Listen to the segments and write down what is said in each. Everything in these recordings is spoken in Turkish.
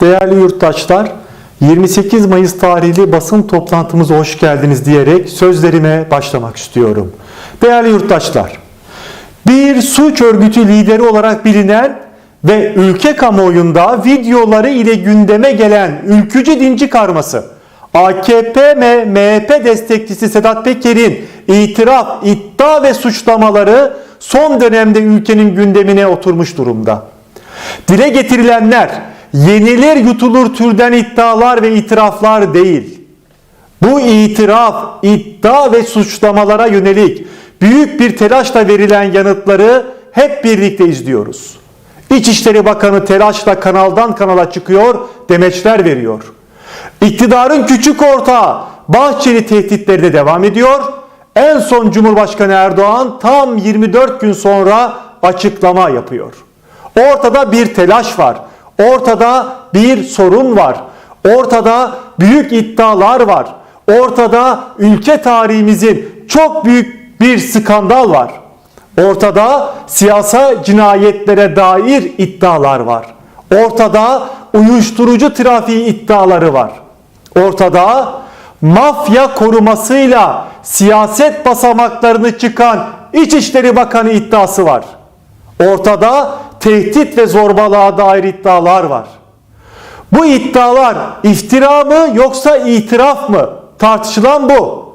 Değerli yurttaşlar, 28 Mayıs tarihli basın toplantımıza hoş geldiniz diyerek sözlerime başlamak istiyorum. Değerli yurttaşlar, bir suç örgütü lideri olarak bilinen ve ülke kamuoyunda videoları ile gündeme gelen ülkücü dinci karması AKP ve MHP destekçisi Sedat Peker'in itiraf, iddia ve suçlamaları son dönemde ülkenin gündemine oturmuş durumda. Dile getirilenler yenilir yutulur türden iddialar ve itiraflar değil. Bu itiraf, iddia ve suçlamalara yönelik büyük bir telaşla verilen yanıtları hep birlikte izliyoruz. İçişleri Bakanı telaşla kanaldan kanala çıkıyor, demeçler veriyor. İktidarın küçük ortağı Bahçeli tehditleri de devam ediyor. En son Cumhurbaşkanı Erdoğan tam 24 gün sonra açıklama yapıyor. Ortada bir telaş var. Ortada bir sorun var. Ortada büyük iddialar var. Ortada ülke tarihimizin çok büyük bir skandal var. Ortada siyasa cinayetlere dair iddialar var. Ortada uyuşturucu trafiği iddiaları var. Ortada mafya korumasıyla siyaset basamaklarını çıkan İçişleri Bakanı iddiası var. Ortada tehdit ve zorbalığa dair iddialar var. Bu iddialar iftira mı yoksa itiraf mı? Tartışılan bu.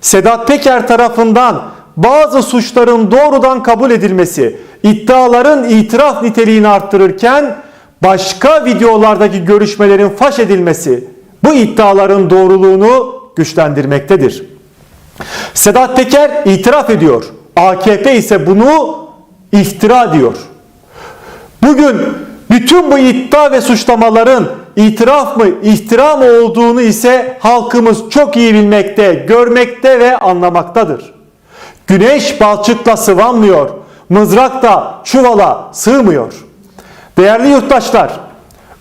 Sedat Peker tarafından bazı suçların doğrudan kabul edilmesi, iddiaların itiraf niteliğini arttırırken başka videolardaki görüşmelerin faş edilmesi bu iddiaların doğruluğunu güçlendirmektedir. Sedat Peker itiraf ediyor. AKP ise bunu iftira diyor. Bugün bütün bu iddia ve suçlamaların itiraf mı, iftira mı olduğunu ise halkımız çok iyi bilmekte, görmekte ve anlamaktadır. Güneş balçıkla sıvanmıyor, mızrak da çuvala sığmıyor. Değerli yurttaşlar,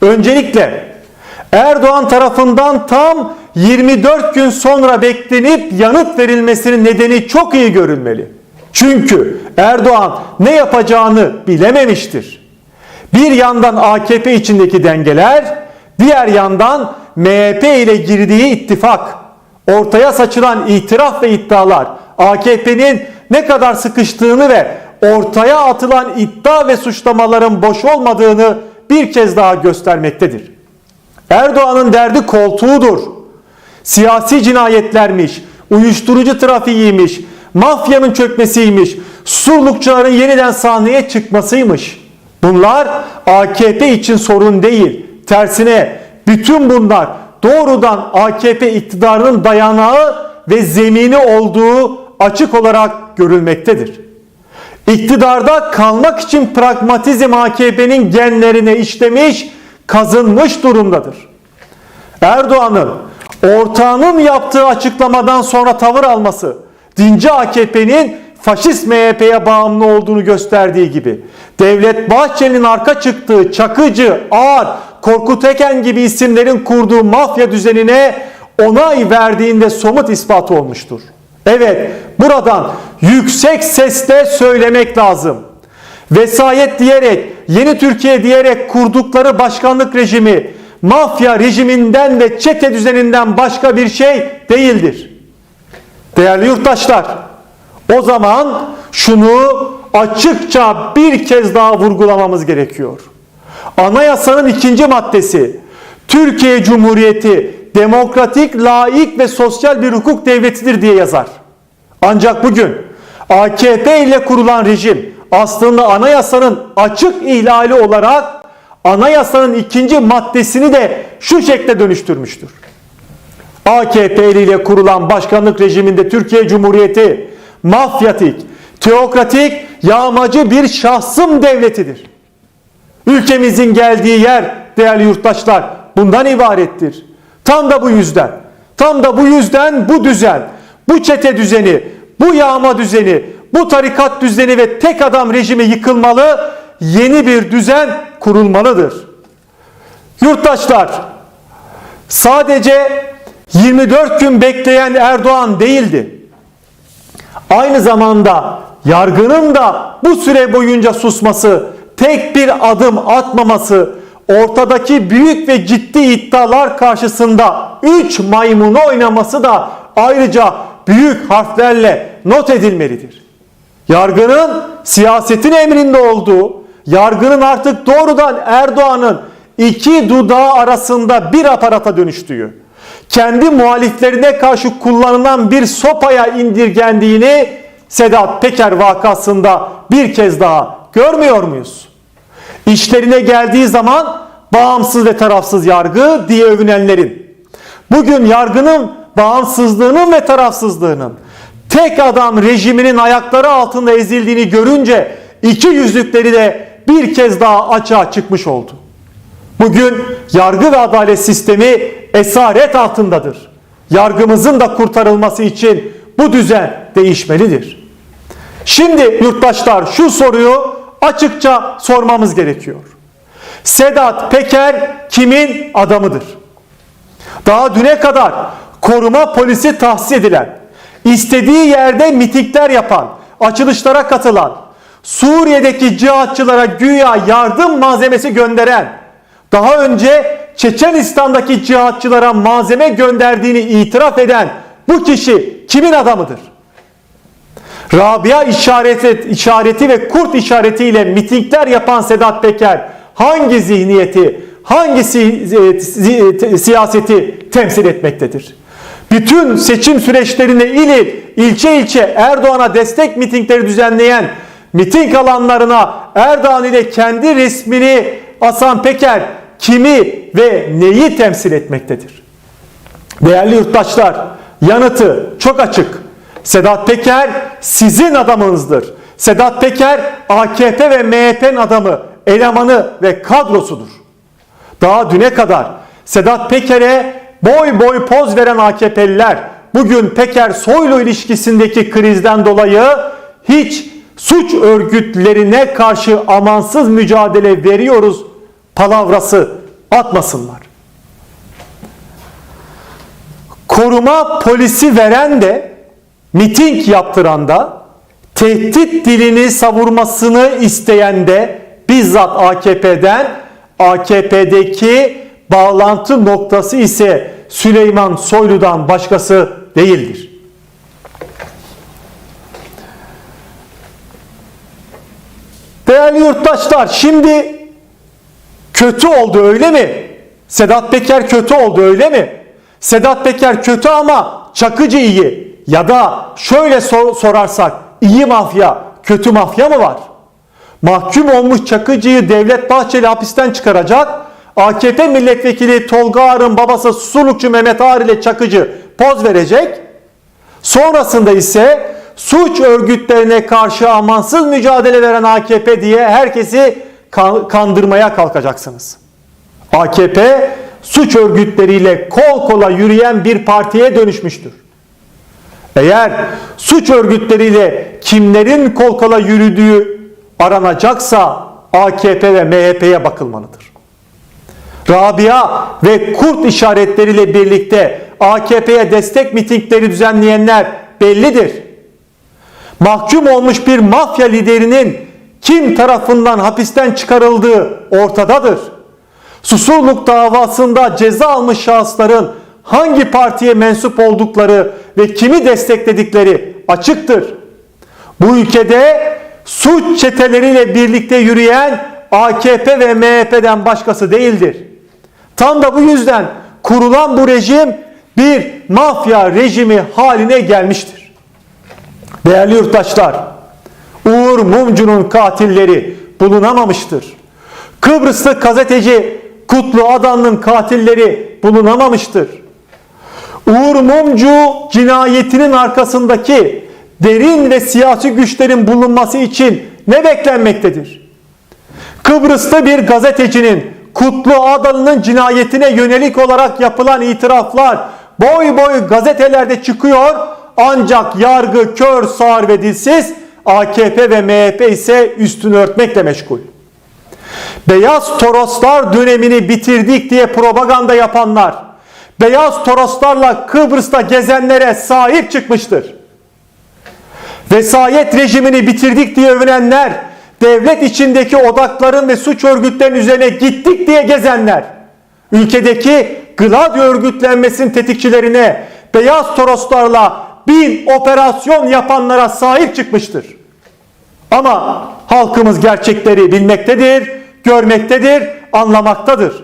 öncelikle Erdoğan tarafından tam 24 gün sonra beklenip yanıt verilmesinin nedeni çok iyi görülmeli. Çünkü Erdoğan ne yapacağını bilememiştir. Bir yandan AKP içindeki dengeler, diğer yandan MHP ile girdiği ittifak, ortaya saçılan itiraf ve iddialar AKP'nin ne kadar sıkıştığını ve ortaya atılan iddia ve suçlamaların boş olmadığını bir kez daha göstermektedir. Erdoğan'ın derdi koltuğudur. Siyasi cinayetlermiş, uyuşturucu trafiğiymiş, mafyanın çökmesiymiş, surlukçuların yeniden sahneye çıkmasıymış. Bunlar AKP için sorun değil. Tersine bütün bunlar doğrudan AKP iktidarının dayanağı ve zemini olduğu açık olarak görülmektedir. İktidarda kalmak için pragmatizm AKP'nin genlerine işlemiş, kazınmış durumdadır. Erdoğan'ın ortağının yaptığı açıklamadan sonra tavır alması, dinci AKP'nin faşist MHP'ye bağımlı olduğunu gösterdiği gibi, Devlet Bahçeli'nin arka çıktığı Çakıcı, Ağar, Korkut Eken gibi isimlerin kurduğu mafya düzenine onay verdiğinde somut ispat olmuştur. Evet, buradan yüksek sesle söylemek lazım. Vesayet diyerek, yeni Türkiye diyerek kurdukları başkanlık rejimi, mafya rejiminden ve çete düzeninden başka bir şey değildir. Değerli yurttaşlar, o zaman şunu açıkça bir kez daha vurgulamamız gerekiyor. Anayasanın ikinci maddesi Türkiye Cumhuriyeti demokratik, laik ve sosyal bir hukuk devletidir diye yazar. Ancak bugün AKP ile kurulan rejim aslında anayasanın açık ihlali olarak anayasanın ikinci maddesini de şu şekle dönüştürmüştür. AKP ile kurulan başkanlık rejiminde Türkiye Cumhuriyeti mafyatik, teokratik, yağmacı bir şahsım devletidir. Ülkemizin geldiği yer değerli yurttaşlar bundan ibarettir. Tam da bu yüzden, tam da bu yüzden bu düzen, bu çete düzeni, bu yağma düzeni, bu tarikat düzeni ve tek adam rejimi yıkılmalı, yeni bir düzen kurulmalıdır. Yurttaşlar, sadece 24 gün bekleyen Erdoğan değildi. Aynı zamanda yargının da bu süre boyunca susması, tek bir adım atmaması, ortadaki büyük ve ciddi iddialar karşısında 3 maymunu oynaması da ayrıca büyük harflerle not edilmelidir. Yargının siyasetin emrinde olduğu, yargının artık doğrudan Erdoğan'ın iki dudağı arasında bir aparata dönüştüğü, kendi muhaliflerine karşı kullanılan bir sopaya indirgendiğini Sedat Peker vakasında bir kez daha görmüyor muyuz? İşlerine geldiği zaman bağımsız ve tarafsız yargı diye övünenlerin, bugün yargının bağımsızlığının ve tarafsızlığının tek adam rejiminin ayakları altında ezildiğini görünce iki yüzlükleri de bir kez daha açığa çıkmış oldu. Bugün yargı ve adalet sistemi esaret altındadır. Yargımızın da kurtarılması için bu düzen değişmelidir. Şimdi yurttaşlar şu soruyu açıkça sormamız gerekiyor. Sedat Peker kimin adamıdır? Daha düne kadar koruma polisi tahsis edilen, istediği yerde mitikler yapan, açılışlara katılan, Suriye'deki cihatçılara güya yardım malzemesi gönderen, daha önce Çeçenistan'daki cihatçılara malzeme gönderdiğini itiraf eden bu kişi kimin adamıdır? Rabia işareti, işareti ve kurt işaretiyle mitingler yapan Sedat Peker hangi zihniyeti, hangi si, si, siyaseti temsil etmektedir? Bütün seçim süreçlerinde il il, ilçe ilçe Erdoğan'a destek mitingleri düzenleyen miting alanlarına Erdoğan ile kendi resmini asan Peker kimi ve neyi temsil etmektedir? Değerli yurttaşlar, yanıtı çok açık. Sedat Peker sizin adamınızdır. Sedat Peker AKP ve MHP'nin adamı, elemanı ve kadrosudur. Daha düne kadar Sedat Peker'e boy boy poz veren AKP'liler bugün Peker Soylu ilişkisindeki krizden dolayı hiç suç örgütlerine karşı amansız mücadele veriyoruz palavrası atmasınlar. Koruma polisi veren de miting yaptıran da tehdit dilini savurmasını isteyen de bizzat AKP'den AKP'deki bağlantı noktası ise Süleyman Soylu'dan başkası değildir. Değerli yurttaşlar şimdi kötü oldu öyle mi? Sedat Peker kötü oldu öyle mi? Sedat Peker kötü ama Çakıcı iyi. Ya da şöyle sor, sorarsak iyi mafya, kötü mafya mı var? Mahkum olmuş Çakıcı'yı Devlet Bahçeli hapisten çıkaracak. AKP milletvekili Tolga Ağar'ın babası Sulukçu Mehmet Ağar ile Çakıcı poz verecek. Sonrasında ise suç örgütlerine karşı amansız mücadele veren AKP diye herkesi kandırmaya kalkacaksınız. AKP suç örgütleriyle kol kola yürüyen bir partiye dönüşmüştür. Eğer suç örgütleriyle kimlerin kol kola yürüdüğü aranacaksa AKP ve MHP'ye bakılmalıdır. Rabia ve Kurt işaretleriyle birlikte AKP'ye destek mitingleri düzenleyenler bellidir. Mahkum olmuş bir mafya liderinin kim tarafından hapisten çıkarıldığı ortadadır. Susurluk davasında ceza almış şahısların hangi partiye mensup oldukları ve kimi destekledikleri açıktır. Bu ülkede suç çeteleriyle birlikte yürüyen AKP ve MHP'den başkası değildir. Tam da bu yüzden kurulan bu rejim bir mafya rejimi haline gelmiştir. Değerli yurttaşlar, Uğur Mumcu'nun katilleri bulunamamıştır. Kıbrıslı gazeteci Kutlu Adan'ın katilleri bulunamamıştır. Uğur Mumcu cinayetinin arkasındaki derin ve siyasi güçlerin bulunması için ne beklenmektedir? Kıbrıs'ta bir gazetecinin Kutlu Adalı'nın cinayetine yönelik olarak yapılan itiraflar boy boy gazetelerde çıkıyor ancak yargı kör, sağır ve dilsiz AKP ve MHP ise üstünü örtmekle meşgul. Beyaz Toroslar dönemini bitirdik diye propaganda yapanlar, Beyaz Toroslarla Kıbrıs'ta gezenlere sahip çıkmıştır. Vesayet rejimini bitirdik diye övünenler, devlet içindeki odakların ve suç örgütlerinin üzerine gittik diye gezenler, ülkedeki Gladio örgütlenmesinin tetikçilerine beyaz toroslarla bir operasyon yapanlara sahip çıkmıştır. Ama halkımız gerçekleri bilmektedir, görmektedir, anlamaktadır.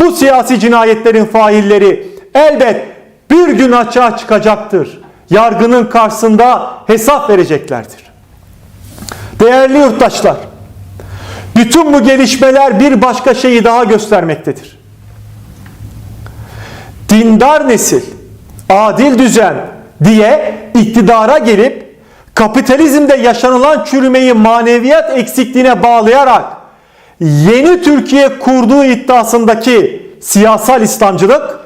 Bu siyasi cinayetlerin failleri elbet bir gün açığa çıkacaktır. Yargının karşısında hesap vereceklerdir. Değerli yurttaşlar, bütün bu gelişmeler bir başka şeyi daha göstermektedir. Dindar nesil, adil düzen diye iktidara gelip kapitalizmde yaşanılan çürümeyi maneviyat eksikliğine bağlayarak yeni Türkiye kurduğu iddiasındaki siyasal İslamcılık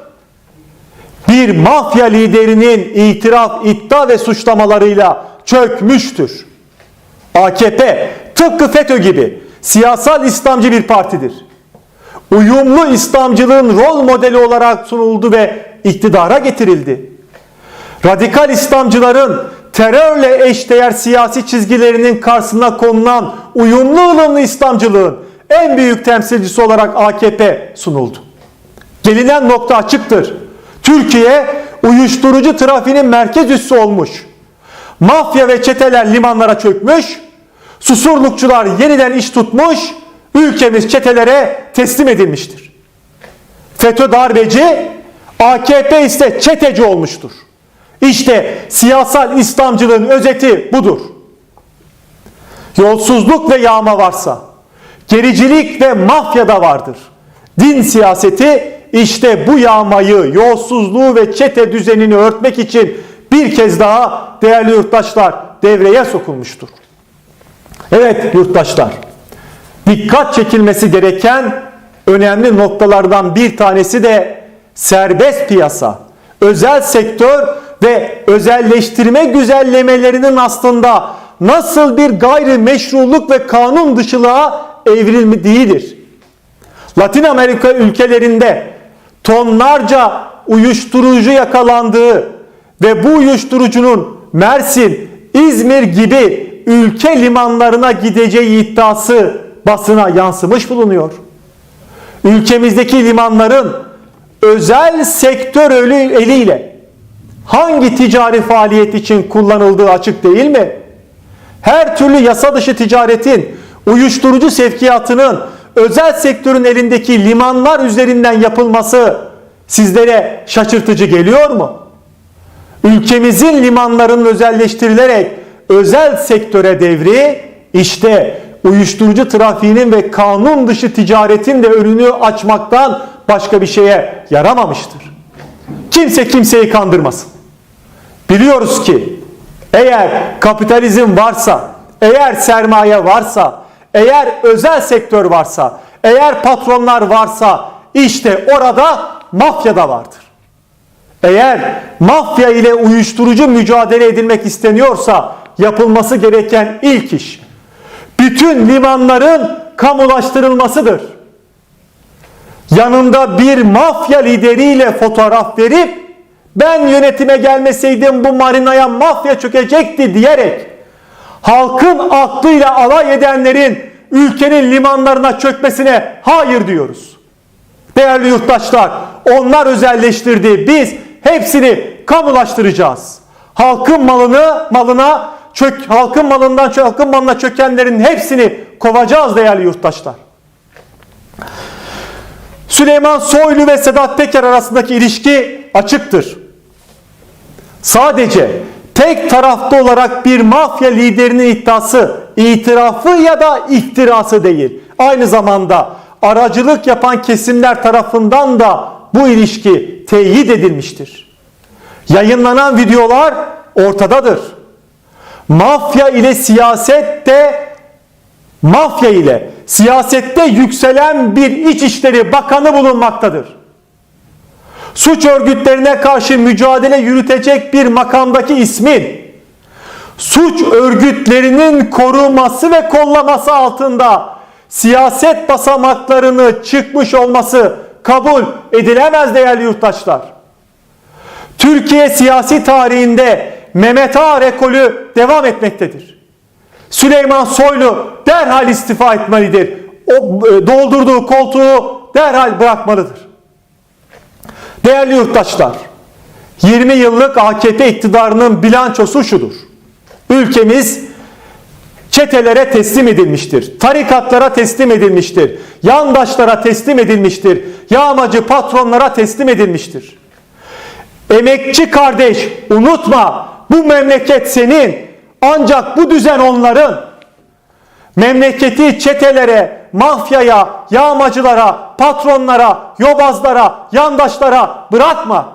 bir mafya liderinin itiraf, iddia ve suçlamalarıyla çökmüştür. AKP tıpkı FETÖ gibi siyasal İslamcı bir partidir. Uyumlu İslamcılığın rol modeli olarak sunuldu ve iktidara getirildi. Radikal İslamcıların terörle eşdeğer siyasi çizgilerinin karşısına konulan uyumlu ılımlı İslamcılığın en büyük temsilcisi olarak AKP sunuldu. Gelinen nokta açıktır. Türkiye uyuşturucu trafiğinin merkez üssü olmuş. Mafya ve çeteler limanlara çökmüş. Susurlukçular yeniden iş tutmuş. Ülkemiz çetelere teslim edilmiştir. FETÖ darbeci, AKP ise çeteci olmuştur. İşte siyasal İslamcılığın özeti budur. Yolsuzluk ve yağma varsa, gericilik ve mafya da vardır. Din siyaseti işte bu yağmayı, yolsuzluğu ve çete düzenini örtmek için bir kez daha değerli yurttaşlar devreye sokulmuştur. Evet yurttaşlar, dikkat çekilmesi gereken önemli noktalardan bir tanesi de serbest piyasa, özel sektör ve özelleştirme güzellemelerinin aslında nasıl bir gayrimeşruluk ve kanun dışılığa evrildiğidir. Latin Amerika ülkelerinde tonlarca uyuşturucu yakalandığı ve bu uyuşturucunun Mersin, İzmir gibi ülke limanlarına gideceği iddiası basına yansımış bulunuyor. Ülkemizdeki limanların özel sektör eliyle hangi ticari faaliyet için kullanıldığı açık değil mi? Her türlü yasa dışı ticaretin, uyuşturucu sevkiyatının özel sektörün elindeki limanlar üzerinden yapılması sizlere şaşırtıcı geliyor mu? Ülkemizin limanlarının özelleştirilerek özel sektöre devri işte uyuşturucu trafiğinin ve kanun dışı ticaretin de önünü açmaktan başka bir şeye yaramamıştır. Kimse kimseyi kandırmasın. Biliyoruz ki eğer kapitalizm varsa, eğer sermaye varsa, eğer özel sektör varsa, eğer patronlar varsa işte orada mafya da vardır. Eğer mafya ile uyuşturucu mücadele edilmek isteniyorsa yapılması gereken ilk iş bütün limanların kamulaştırılmasıdır. Yanında bir mafya lideriyle fotoğraf verip ben yönetime gelmeseydim bu marinaya mafya çökecekti diyerek halkın aklıyla alay edenlerin ülkenin limanlarına çökmesine hayır diyoruz. Değerli yurttaşlar onlar özelleştirdi biz hepsini kamulaştıracağız. Halkın malını malına çök, halkın malından halkın malına çökenlerin hepsini kovacağız değerli yurttaşlar. Süleyman Soylu ve Sedat Peker arasındaki ilişki açıktır. Sadece tek taraflı olarak bir mafya liderinin iddiası, itirafı ya da iftirası değil. Aynı zamanda aracılık yapan kesimler tarafından da bu ilişki teyit edilmiştir. Yayınlanan videolar ortadadır. Mafya ile siyasette mafya ile siyasette yükselen bir İçişleri Bakanı bulunmaktadır. Suç örgütlerine karşı mücadele yürütecek bir makamdaki ismin suç örgütlerinin koruması ve kollaması altında siyaset basamaklarını çıkmış olması kabul edilemez değerli yurttaşlar. Türkiye siyasi tarihinde Mehmet Ağa rekolü devam etmektedir. Süleyman Soylu derhal istifa etmelidir. O e, doldurduğu koltuğu derhal bırakmalıdır. Değerli yurttaşlar, 20 yıllık AKP iktidarının bilançosu şudur. Ülkemiz çetelere teslim edilmiştir. Tarikatlara teslim edilmiştir. Yandaşlara teslim edilmiştir. Yağmacı patronlara teslim edilmiştir. Emekçi kardeş unutma bu memleket senin. Ancak bu düzen onların. Memleketi çetelere, mafyaya, yağmacılara, patronlara, yobazlara, yandaşlara bırakma.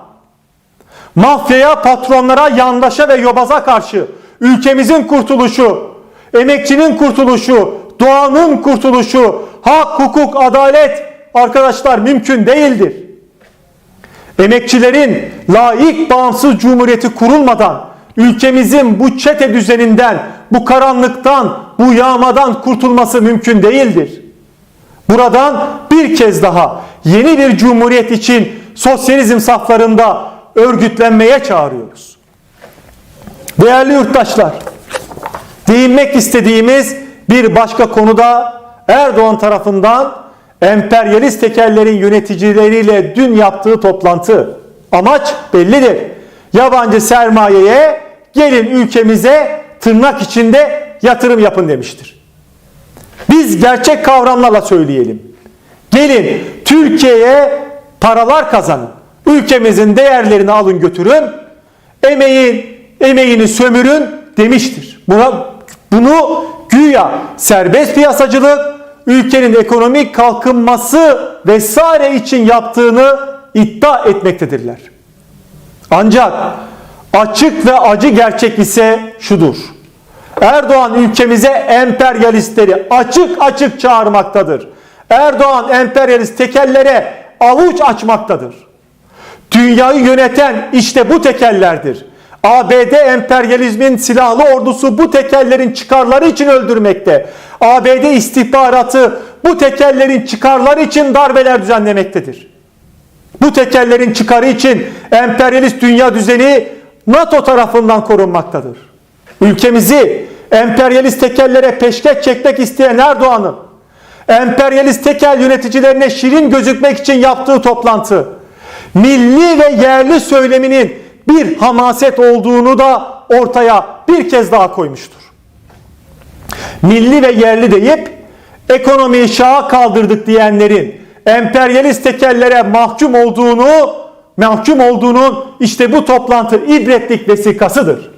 Mafyaya, patronlara, yandaşa ve yobaza karşı ülkemizin kurtuluşu, emekçinin kurtuluşu, doğanın kurtuluşu, hak, hukuk, adalet arkadaşlar mümkün değildir. Emekçilerin layık bağımsız cumhuriyeti kurulmadan ülkemizin bu çete düzeninden, bu karanlıktan, bu yağmadan kurtulması mümkün değildir. Buradan bir kez daha yeni bir cumhuriyet için sosyalizm saflarında örgütlenmeye çağırıyoruz. Değerli yurttaşlar, değinmek istediğimiz bir başka konuda Erdoğan tarafından emperyalist tekerlerin yöneticileriyle dün yaptığı toplantı. Amaç bellidir. Yabancı sermayeye gelin ülkemize tırnak içinde yatırım yapın demiştir. Biz gerçek kavramlarla söyleyelim. Gelin Türkiye'ye paralar kazanın. Ülkemizin değerlerini alın götürün. Emeğin emeğini sömürün demiştir. Buna bunu güya serbest piyasacılık ülkenin ekonomik kalkınması vesaire için yaptığını iddia etmektedirler. Ancak açık ve acı gerçek ise şudur. Erdoğan ülkemize emperyalistleri açık açık çağırmaktadır. Erdoğan emperyalist tekellere avuç açmaktadır. Dünyayı yöneten işte bu tekellerdir. ABD emperyalizmin silahlı ordusu bu tekellerin çıkarları için öldürmekte. ABD istihbaratı bu tekellerin çıkarları için darbeler düzenlemektedir. Bu tekellerin çıkarı için emperyalist dünya düzeni NATO tarafından korunmaktadır. Ülkemizi emperyalist tekellere peşkeş çekmek isteyen Erdoğan'ın emperyalist tekel yöneticilerine şirin gözükmek için yaptığı toplantı milli ve yerli söyleminin bir hamaset olduğunu da ortaya bir kez daha koymuştur. Milli ve yerli deyip ekonomiyi şaha kaldırdık diyenlerin emperyalist tekellere mahkum olduğunu mahkum olduğunun işte bu toplantı ibretlik vesikasıdır.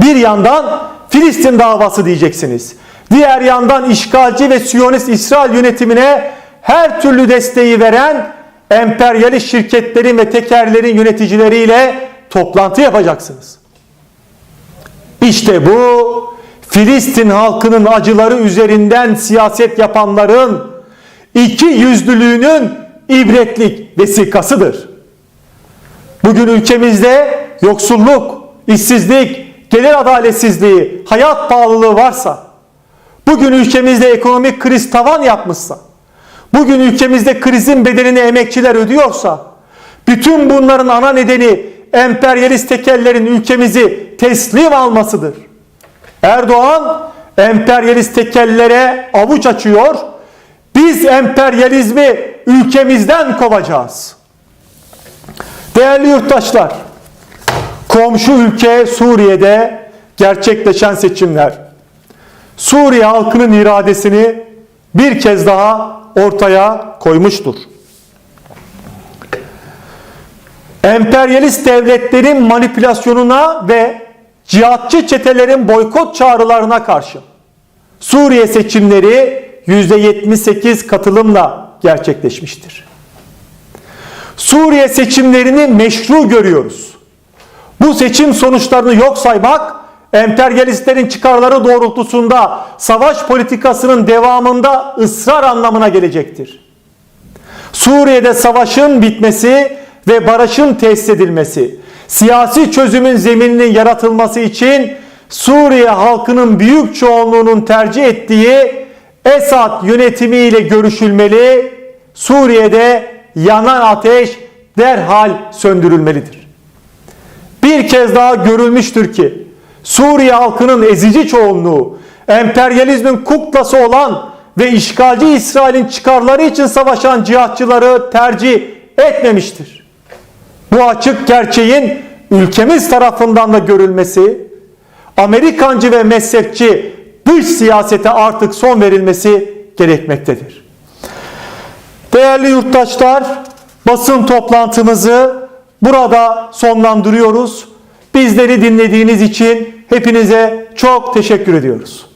Bir yandan Filistin davası diyeceksiniz. Diğer yandan işgalci ve Siyonist İsrail yönetimine her türlü desteği veren emperyalist şirketlerin ve tekerlerin yöneticileriyle toplantı yapacaksınız. İşte bu Filistin halkının acıları üzerinden siyaset yapanların iki yüzlülüğünün ibretlik vesikasıdır. Bugün ülkemizde yoksulluk, işsizlik, gelir adaletsizliği, hayat pahalılığı varsa, bugün ülkemizde ekonomik kriz tavan yapmışsa, bugün ülkemizde krizin bedelini emekçiler ödüyorsa, bütün bunların ana nedeni emperyalist tekellerin ülkemizi teslim almasıdır. Erdoğan emperyalist tekellere avuç açıyor. Biz emperyalizmi ülkemizden kovacağız. Değerli yurttaşlar, komşu ülke Suriye'de gerçekleşen seçimler Suriye halkının iradesini bir kez daha ortaya koymuştur. Emperyalist devletlerin manipülasyonuna ve cihatçı çetelerin boykot çağrılarına karşı Suriye seçimleri %78 katılımla gerçekleşmiştir. Suriye seçimlerini meşru görüyoruz. Bu seçim sonuçlarını yok saymak emperyalistlerin çıkarları doğrultusunda savaş politikasının devamında ısrar anlamına gelecektir. Suriye'de savaşın bitmesi ve barışın tesis edilmesi, siyasi çözümün zemininin yaratılması için Suriye halkının büyük çoğunluğunun tercih ettiği Esad yönetimiyle görüşülmeli, Suriye'de yanan ateş derhal söndürülmelidir. Bir kez daha görülmüştür ki Suriye halkının ezici çoğunluğu emperyalizmin kuklası olan ve işgalci İsrail'in çıkarları için savaşan cihatçıları tercih etmemiştir. Bu açık gerçeğin ülkemiz tarafından da görülmesi, Amerikancı ve mezhepçi dış siyasete artık son verilmesi gerekmektedir. Değerli yurttaşlar, basın toplantımızı burada sonlandırıyoruz. Bizleri dinlediğiniz için hepinize çok teşekkür ediyoruz.